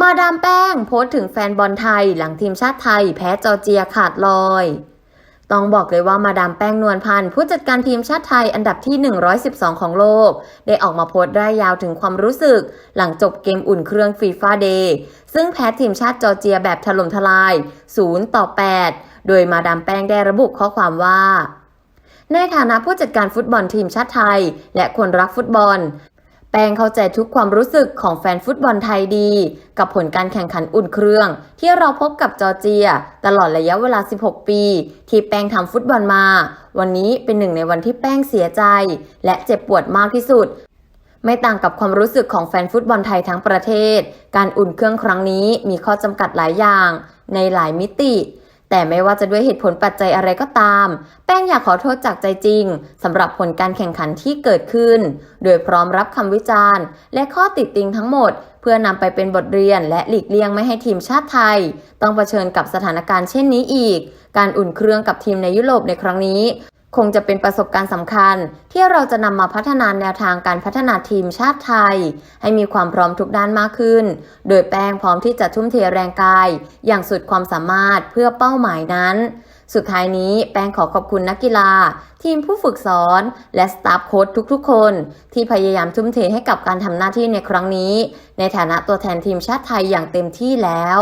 มาดามแป้งโพสต์ถึงแฟนบอลไทยหลังทีมชาติไทยแพ้จอร์เจียขาดลอย ต้องบอกเลยว่ามาดามแป้งนวลพันธ์ผู้จัดการทีมชาติไทยอันดับที่ 112 ของโลก ได้ออกมาโพสต์ได้ยาวถึงความรู้สึก หลังจบเกมอุ่นเครื่องฟีฟ่าเดย์ซึ่งแพ้ทีมชาติจอร์เจียแบบถล่มทลาย 0 ต่อ 8 โดยมาดามแป้งได้ระบุข้อความว่าในฐานะผู้จัดการฟุตบอลทีมชาติไทย และคนรักฟุตบอล แป้งเข้าใจทุกความรู้สึกของแฟนฟุตบอลไทยดี กับผลการแข่งขันอุ่นเครื่อง ที่เราพบกับจอร์เจีย ตลอดระยะเวลา 16 ปี ที่แป้งทำฟุตบอลมา วันนี้เป็นหนึ่งในวันที่แป้งเสียใจ และเจ็บปวดมากที่สุด ไม่ต่างกับความรู้สึกของแฟนฟุตบอลไทยทั้งประเทศ การอุ่นเครื่องครั้งนี้มีข้อจำกัดหลายอย่าง ในหลายมิติ แต่ไม่ว่าจะด้วยเหตุผลปัจจัยอะไรก็ตาม แป้งอยากขอโทษจากใจจริงสำหรับผลการแข่งขันที่เกิดขึ้น โดยพร้อมรับคำวิจารณ์ และข้อติดติงทั้งหมด เพื่อนำไปเป็นบทเรียนและหลีกเลี่ยงไม่ให้ทีมชาติไทย ต้องเผชิญกับสถานการณ์เช่นนี้อีก การอุ่นเครื่องกับทีมในยุโรปในครั้งนี้ คงจะเป็นประสบการณ์สำคัญ ที่เราจะนำมาพัฒนาแนวทางการพัฒนาทีมชาติไทย ให้มีความพร้อมทุกด้านมากขึ้น โดยแป้งพร้อมที่จะทุ่มเทแรงกาย อย่างสุดความสามารถเพื่อเป้าหมายนั้น สุดท้ายนี้แป้งขอขอบคุณนักกีฬา ทีมผู้ฝึกสอน และสตาฟโค้ชทุกๆ คน ที่พยายามทุ่มเทให้กับการทำหน้าที่ในครั้งนี้ ในฐานะตัวแทนทีมชาติไทยอย่างเต็มที่แล้ว